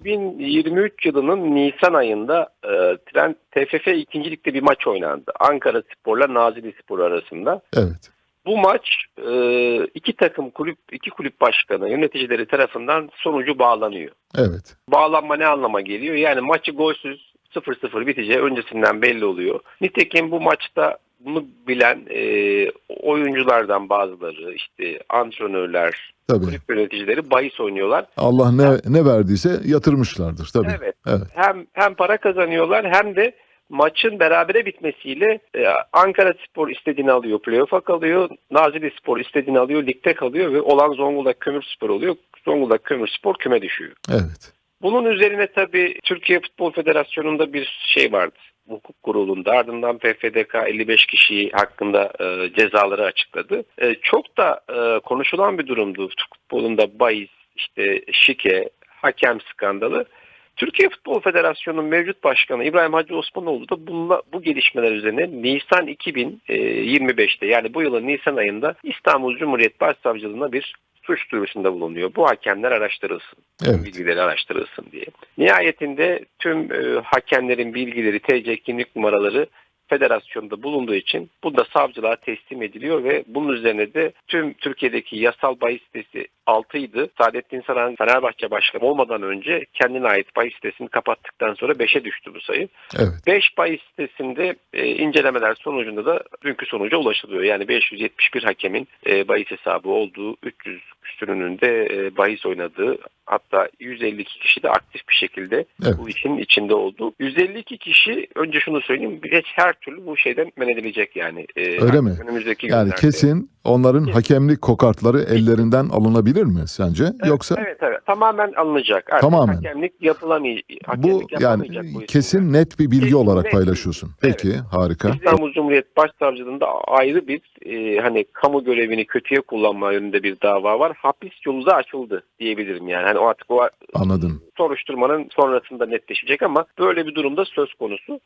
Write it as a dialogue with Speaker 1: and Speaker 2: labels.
Speaker 1: 2023 yılının Nisan ayında e, Trend TFF 2. Lig'de bir maç oynandı. Ankara Spor'la Nazilli Spor arasında.
Speaker 2: Evet.
Speaker 1: Bu maç e, iki takım kulüp, iki kulüp başkanı, yöneticileri tarafından sonucu bağlanıyor.
Speaker 2: Evet.
Speaker 1: Bağlanma ne anlama geliyor? Yani maçı golsüz 0-0 biteceği öncesinden belli oluyor. Nitekim bu maçta bunu bilen e, oyunculardan bazıları, işte antrenörler,
Speaker 2: Tabii.
Speaker 1: kulüp yöneticileri bahis oynuyorlar.
Speaker 2: Allah ne ne verdiyse yatırmışlardır tabii.
Speaker 1: Evet.
Speaker 2: Evet.
Speaker 1: Hem hem para kazanıyorlar hem de maçın berabere bitmesiyle e, Ankara Spor istediğini alıyor, playoff'a kalıyor. Nazilli Spor istediğini alıyor, ligde kalıyor ve olan Zonguldak Kömürspor oluyor. Zonguldak Kömürspor küme düşüyor.
Speaker 2: Evet.
Speaker 1: Bunun üzerine tabii Türkiye Futbol Federasyonu'nda bir şey vardı. Hukuk kurulunda ardından PFDK 55 kişi hakkında e, cezaları açıkladı. E, çok da e, konuşulan bir durumdu futbolunda bahis, işte şike, hakem skandalı. Türkiye Futbol Federasyonu'nun mevcut başkanı İbrahim Hacı Osmanoğlu da bununla, bu gelişmeler üzerine Nisan 2025'te yani bu yılın Nisan ayında İstanbul Cumhuriyet Başsavcılığına bir suç duyurusunda bulunuyor. Bu hakemler araştırılsın
Speaker 2: Evet.
Speaker 1: bilgileri araştırılsın diye. Nihayetinde tüm e, hakemlerin bilgileri, TC kimlik numaraları federasyonda bulunduğu için bu da savcılığa teslim ediliyor ve bunun üzerine de tüm Türkiye'deki yasal bahis sitesi 6 idi. Saadettin Saran Fenerbahçe Başkanı olmadan önce kendine ait bahis sitesini kapattıktan sonra 5'e düştü bu sayı.
Speaker 2: Evet.
Speaker 1: 5 bahis sitesinde e, incelemeler sonucunda da dünkü sonuca ulaşılıyor. Yani 571 hakemin e, bahis hesabı olduğu, 300 küsürünün de e, bahis oynadığı hatta 152 kişi de aktif bir şekilde
Speaker 2: Evet.
Speaker 1: bu işin içinde oldu. 152 kişi önce şunu söyleyeyim geç her türlü bu şeyden men edilecek yani. E,
Speaker 2: Öyle mi?
Speaker 1: Önümüzdeki
Speaker 2: Yani
Speaker 1: günlerde.
Speaker 2: kesin onların
Speaker 1: Kesin.
Speaker 2: hakemlik kokartları ellerinden alınabilir mi sence?
Speaker 1: Evet,
Speaker 2: Yoksa
Speaker 1: evet evet tamamen alınacak. Artık
Speaker 2: Tamamen.
Speaker 1: Hakemlik yapılamayacak.
Speaker 2: bu yani
Speaker 1: bu
Speaker 2: kesin net bir bilgi
Speaker 1: Kesin
Speaker 2: olarak
Speaker 1: net
Speaker 2: paylaşıyorsun. Peki, harika.
Speaker 1: İstanbul Cumhuriyet Başsavcılığında ayrı bir e, hani kamu görevini kötüye kullanma yönünde bir dava var. Hapis yolu da açıldı diyebilirim yani. Hani o artık o
Speaker 2: Anladım.
Speaker 1: soruşturmanın sonrasında netleşecek ama böyle bir durumda söz konusu.